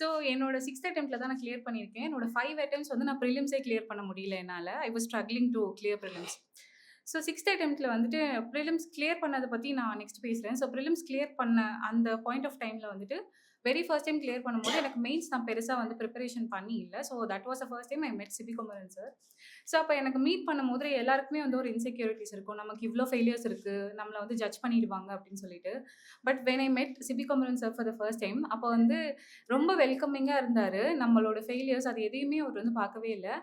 So என்னோட sixth அட்டெம்ப்ட்ல தான் நான் கிளியர் பண்ணியிருக்கேன். என்னோட ஃபைவ் அட்டெம்ஸ் வந்து நான் ப்ரிலிம்ஸே கிளியர் பண்ண முடியல என்னால். I was struggling to clear prelims so sixth அட்டெம்ப்ட்ல வந்துட்டு ப்ரிலிம்ஸ் கிளியர் பண்ணதை பற்றி நான் நெக்ஸ்ட் பேசுகிறேன் ஸோ ப்ரிலிம்ஸ் கிளியர் பண்ண அந்த பாயிண்ட் ஆஃப் டைமில் வந்துட்டு வெரி ஃபர்ஸ்ட் டைம் கிளியர் பண்ணும்போது எனக்கு மெயின்ஸ் நான் பெருசாக வந்து ப்ரிப்பரேஷன் பண்ணி இல்லை. So that was a first time I met Sibikumaran sir so அப்போ எனக்கு மீட் பண்ணும்போது எல்லாருக்குமே வந்து ஒரு இன்செக்யூரிட்டிஸ் இருக்கும். நமக்கு இவ்வளோ ஃபெயிலியர்ஸ் இருக்குது நம்மளை வந்து ஜட்ஜ் பண்ணிடுவாங்க அப்படின்னு சொல்லிட்டு. But when I met Sibikumaran sir for the first time அப்போ வந்து ரொம்ப வெல்கமிங்காக இருந்தார். நம்மளோட ஃபெயிலியர்ஸ் அது எதையுமே அவர் வந்து பார்க்கவே இல்லை.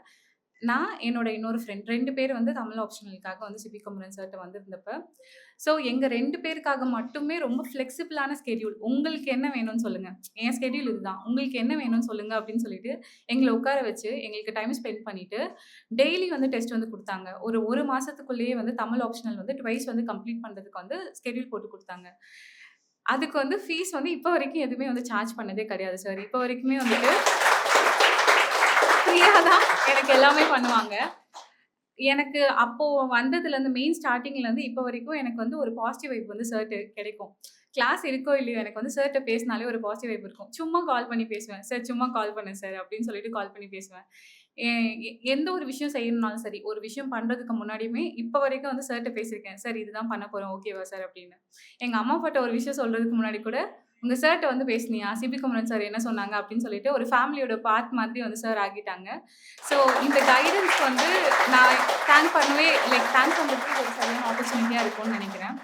நான் என்னோட இன்னொரு ஃப்ரெண்ட் ரெண்டு பேர் வந்து தமிழ் ஆப்ஷனலுக்காக வந்து சிபி குமரன் சார்ட்ட வந்திருந்தப்ப ஸோ எங்கள் ரெண்டு பேருக்காக மட்டுமே ரொம்ப ஃப்ளெக்சிபிளான ஸ்கெடியூல் உங்களுக்கு என்ன வேணும்னு சொல்லுங்கள் என் ஸ்கெடியூல் இதுதான். உங்களுக்கு என்ன வேணும்னு சொல்லுங்கள் அப்படின்னு சொல்லிட்டு எங்களை உட்கார வச்சு எங்களுக்கு டைம் ஸ்பெண்ட் பண்ணிட்டு டெய்லி வந்து டெஸ்ட் வந்து கொடுத்தாங்க. ஒரு ஒரு மாதத்துக்குள்ளேயே வந்து தமிழ் ஆப்ஷனல் வந்து ட்வைஸ் வந்து கம்ப்ளீட் பண்ணுறதுக்கு வந்து ஸ்கெடியூல் போட்டு கொடுத்தாங்க. அதுக்கு வந்து ஃபீஸ் வந்து இப்போ வரைக்கும் எதுவுமே வந்து சார்ஜ் பண்ணதே கிடையாது சார் இப்போ வரைக்குமே வந்துட்டு ஃப்ரீயாக தான் எனக்கு எல்லாமே பண்ணுவாங்க. எனக்கு அப்போது வந்ததுலேருந்து மெயின் ஸ்டார்டிங்லேருந்து இப்போ வரைக்கும் எனக்கு வந்து ஒரு பாசிட்டிவ் வைப் வந்து சார்ட்டு கிடைக்கும். கிளாஸ் இருக்கோ இல்லையோ எனக்கு வந்து சார்கிட்ட பேசினாலே ஒரு பாசிட்டிவ் வைப் இருக்கும். சும்மா கால் பண்ணி பேசுவேன். சார் சும்மா கால் பண்ணேன் சார் அப்படின்னு சொல்லிட்டு கால் பண்ணி பேசுவேன். எந்த ஒரு விஷயம் செய்யணும்னாலும் சரி ஒரு விஷயம் பண்ணுறதுக்கு முன்னாடியுமே இப்போ வரைக்கும் வந்து சார்கிட்ட பேசியிருக்கேன் சார் இதுதான் பண்ண போகிறோம் ஓகேவா சார் அப்படின்னு. எங்கள் அம்மா பாட்ட ஒரு விஷயம் சொல்கிறதுக்கு முன்னாடி கூட உங்கள் சார்ட்ட வந்து பேசுனியா? சிபி குமரன் சார் என்ன சொன்னாங்க? அப்படின்னு சொல்லிட்டு ஒரு ஃபேமிலியோட பார்ட் மாதிரி வந்து சார் ஆகிட்டாங்க ஸோ இந்த கைடன்ஸ் வந்து நான் தேங்க் பண்ணவே லைக் தேங்க் பண்ணுறதுக்கு ஒரு சரியான ஆப்பர்ச்சுனிட்டியாக இருக்கும்னு நினைக்கிறேன்.